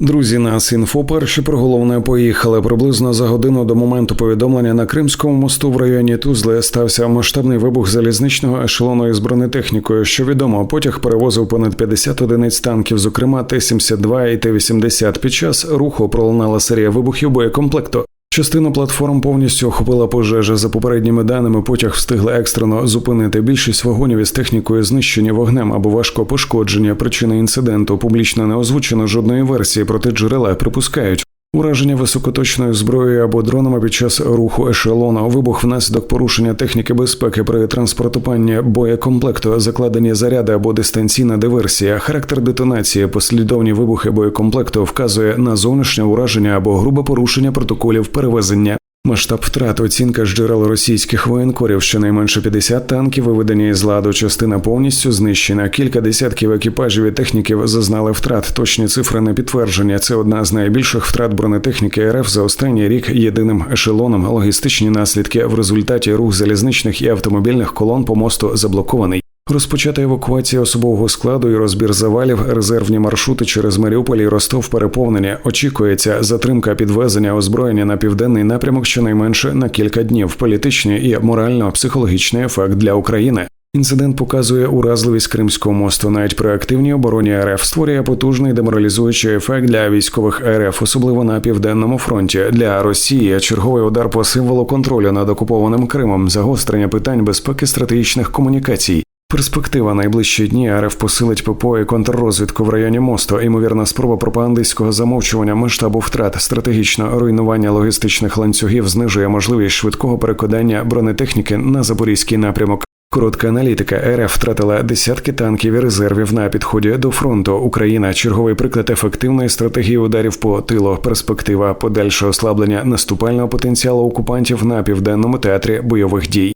Друзі, нас інфо перші про головне поїхали. Приблизно за годину до моменту повідомлення на Кримському мосту в районі Тузли стався масштабний вибух залізничного ешелону із бронетехнікою. Що відомо, потяг перевозив понад 50 одиниць танків, зокрема Т-72 і Т-80. Під час руху пролунала серія вибухів боєкомплекту. Частину платформ повністю охопила пожежа. За попередніми даними, потяг встигли екстрено зупинити. Більшість вагонів із технікою знищені вогнем або важко пошкодження. Причини інциденту публічно не озвучено жодної версії, проте джерела припускають. Ураження високоточною зброєю або дронами під час руху ешелона, вибух внаслідок порушення техніки безпеки при транспортуванні боєкомплекту, закладені заряди або дистанційна диверсія. Характер детонації, послідовні вибухи боєкомплекту вказує на зовнішнє ураження або грубе порушення протоколів перевезення. Масштаб втрат оцінка з джерел російських воєнкорів, щонайменше 50 танків виведені із ладу. Частина повністю знищена. Кілька десятків екіпажів і техніків зазнали втрат. Точні цифри не підтвердження. Це одна з найбільших втрат бронетехніки РФ за останній рік. Єдиним ешелоном логістичні наслідки в результаті рух залізничних і автомобільних колон по мосту заблокований. Розпочата евакуація особового складу і розбір завалів, резервні маршрути через Маріуполь і Ростов переповнені. Очікується затримка підвезення озброєння на південний напрямок щонайменше на кілька днів. Політичний і морально-психологічний ефект для України. Інцидент показує уразливість Кримського мосту. Навіть при активній обороні РФ створює потужний деморалізуючий ефект для військових РФ, особливо на південному фронті. Для Росії черговий удар по символу контролю над окупованим Кримом, загострення питань безпеки стратегічних комунікацій. Перспектива найближчі дні РФ посилить ППО і контррозвідку в районі мосту. Ймовірна спроба пропагандистського замовчування масштабу втрат, стратегічне руйнування логістичних ланцюгів знижує можливість швидкого перекладання бронетехніки на запорізький напрямок. Коротка аналітика РФ втратила десятки танків і резервів на підході до фронту. Україна черговий приклад ефективної стратегії ударів по тилу. Перспектива подальшого ослаблення наступального потенціалу окупантів на південному театрі бойових дій.